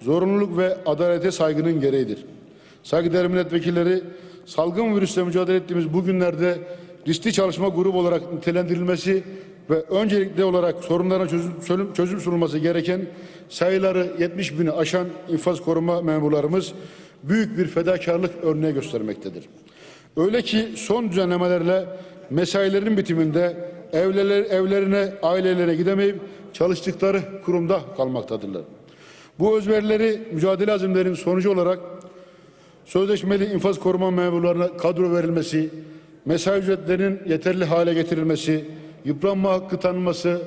zorunluluk ve adalete saygının gereğidir. Saygıdeğer milletvekilleri, salgın virüsle mücadele ettiğimiz bu günlerde riskli çalışma grubu olarak nitelendirilmesi ve öncelikli olarak sorunlara çözüm, çözüm, sunulması gereken sayıları 70 bini aşan infaz koruma memurlarımız büyük bir fedakarlık örneği göstermektedir. Öyle ki son düzenlemelerle mesailerin bitiminde evler, evlerine, ailelere gidemeyip çalıştıkları kurumda kalmaktadırlar. Bu özverileri mücadele azimlerinin sonucu olarak sözleşmeli infaz koruma memurlarına kadro verilmesi, mesai ücretlerinin yeterli hale getirilmesi, yıpranma hakkı tanınması,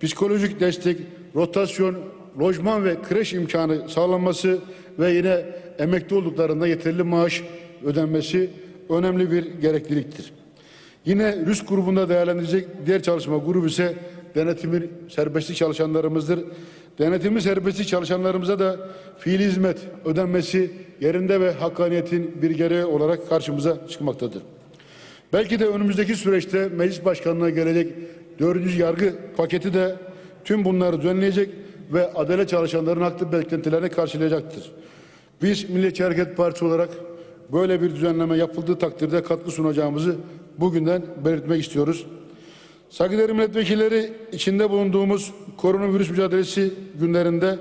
psikolojik destek, rotasyon, lojman ve kreş imkanı sağlanması ve yine emekli olduklarında yeterli maaş ödenmesi önemli bir gerekliliktir. Yine risk grubunda değerlendirecek diğer çalışma grubu ise denetimin serbestlik çalışanlarımızdır. Denetimin serbestlik çalışanlarımıza da fiili hizmet ödenmesi yerinde ve hakkaniyetin bir gereği olarak karşımıza çıkmaktadır. Belki de önümüzdeki süreçte meclis başkanlığına gelecek dördüncü yargı paketi de tüm bunları düzenleyecek ve adalet çalışanların haklı beklentilerini karşılayacaktır. Biz Milliyetçi Hareket Partisi olarak böyle bir düzenleme yapıldığı takdirde katkı sunacağımızı bugünden belirtmek istiyoruz. Saygıdeğer milletvekilleri içinde bulunduğumuz koronavirüs mücadelesi günlerinde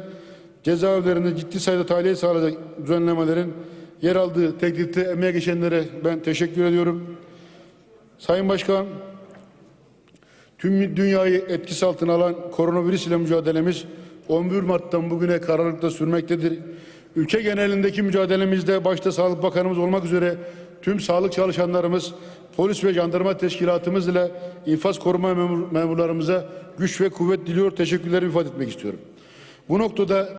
cezaevlerinde ciddi sayıda tahliye sağlayacak düzenlemelerin yer aldığı teklifte emeğe geçenlere ben teşekkür ediyorum. Sayın Başkan, tüm dünyayı etkisi altına alan koronavirüs ile mücadelemiz 11 Mart'tan bugüne kararlılıkla sürmektedir. Ülke genelindeki mücadelemizde başta Sağlık Bakanımız olmak üzere tüm sağlık çalışanlarımız, polis ve jandarma teşkilatımız ile infaz koruma memur, memurlarımıza güç ve kuvvet diliyor, teşekkürlerimi ifade etmek istiyorum. Bu noktada